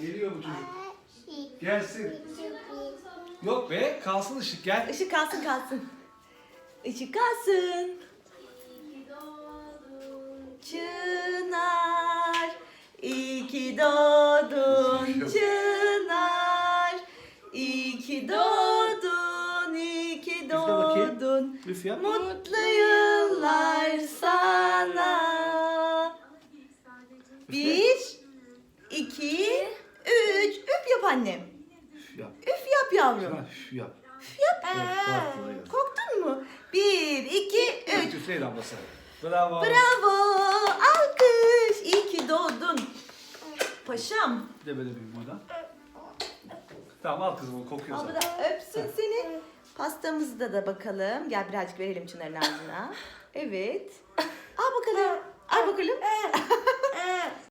Geliyor bu çocuk. Gelsin. Yok be kalsın ışık gel. Işık kalsın kalsın. Işık kalsın. Çınar, iyi ki doğdun Çınar. Ki doğdun, iyi ki doğdun. Üf. Mutlu yıllar sana. Bir, iki, üç. Üf yap annem. Üf yap. Üf yap yavrum. Ha, Üf yap. Üf yap. Yaz. Korktun mu? Bir, iki, üç. Ablası. Bravo. Bravo. Alkış. İyi ki doğdun. Paşam. Bir de böyle bir buradan. Tamam al kızım o kokuyor Abla zaten. öpsün seni. Pastamızda da bakalım. Gel birazcık verelim Çınar'ın ağzına. Evet. Al bakalım. Al bakalım.